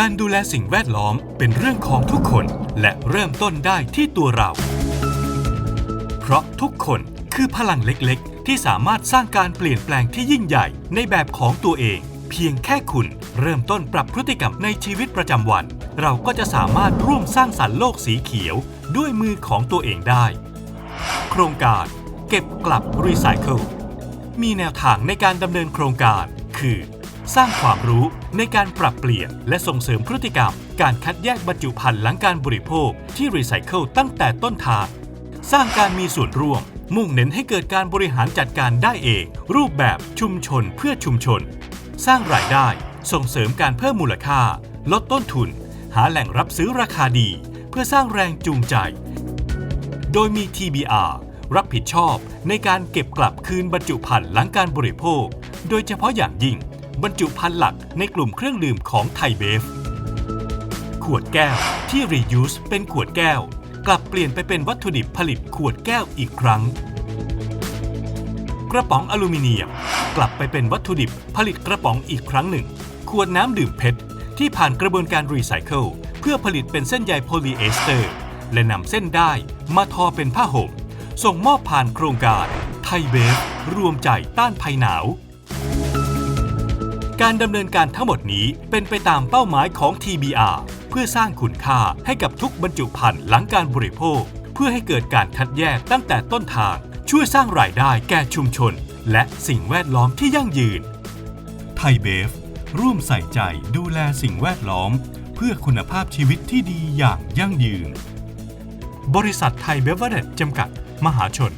การดูแลสิ่งแวดล้อมเป็นเรื่องของทุกคนและเริ่มต้นได้ที่ตัวเรา เพราะทุกคนคือพลังเล็กๆ ที่สามารถสร้างการเปลี่ยนแปลงที่ยิ่งใหญ่ในแบบของตัวเอง เพียงแค่คุณเริ่มต้นปรับพฤติกรรมในชีวิตประจำวัน เราก็จะสามารถร่วมสร้างสรรค์โลกสีเขียวด้วยมือของตัวเองได้ โครงการเก็บกลับรีไซเคิลมีแนวทางในการดำเนินโครงการ คือ สร้างความรู้ในการปรับเปลี่ยนและส่งเสริมพฤติกรรม การคัดแยกบรรจุภัณฑ์หลังการบริโภคที่รีไซเคิลตั้งแต่ต้นทาง สร้างการมีส่วนร่วม มุ่งเน้นให้เกิดการบริหารจัดการได้เอง รูปแบบชุมชนเพื่อชุมชน สร้างรายได้ ส่งเสริมการเพิ่มมูลค่า ลดต้นทุน หาแหล่งรับซื้อราคาดี เพื่อสร้างแรงจูงใจ โดยมี TBR รับผิดชอบในการเก็บกลับคืนบรรจุภัณฑ์หลังการบริโภค โดยเฉพาะอย่างยิ่ง บรรจุภัณฑ์หลักในกลุ่มเครื่องดื่มของไทยเบฟ ขวดแก้วที่ reuse เป็นขวดแก้ว กลับเปลี่ยนไปเป็นวัตถุดิบผลิตขวดแก้วอีกครั้ง กระป๋องอลูมิเนียมกลับไปเป็นวัตถุดิบผลิตกระป๋องอีกครั้งหนึ่ง ขวดน้ำดื่มเพชรที่ผ่านกระบวนการรีไซเคิลเพื่อผลิตเป็นเส้นใยโพลีเอสเตอร์ และนำเส้นได้มาทอเป็นผ้าห่มส่งมอบผ่านโครงการไทยเบฟรวมใจต้านภัยหนาว การดำเนินการทั้งหมดนี้เป็นไปตามเป้าหมายของ TBR เพื่อสร้างคุณค่าให้กับทุกบรรจุภัณฑ์หลังการบริโภค เพื่อให้เกิดการคัดแยกตั้งแต่ต้นทาง ช่วยสร้างรายได้แก่ชุมชน และสิ่งแวดล้อมที่ยั่งยืน ไทยเบฟ ร่วมใส่ใจดูแลสิ่งแวดล้อม เพื่อคุณภาพชีวิตที่ดีอย่างยั่งยืน บริษัทไทยเบเวอร์เรจจำกัด มหาชน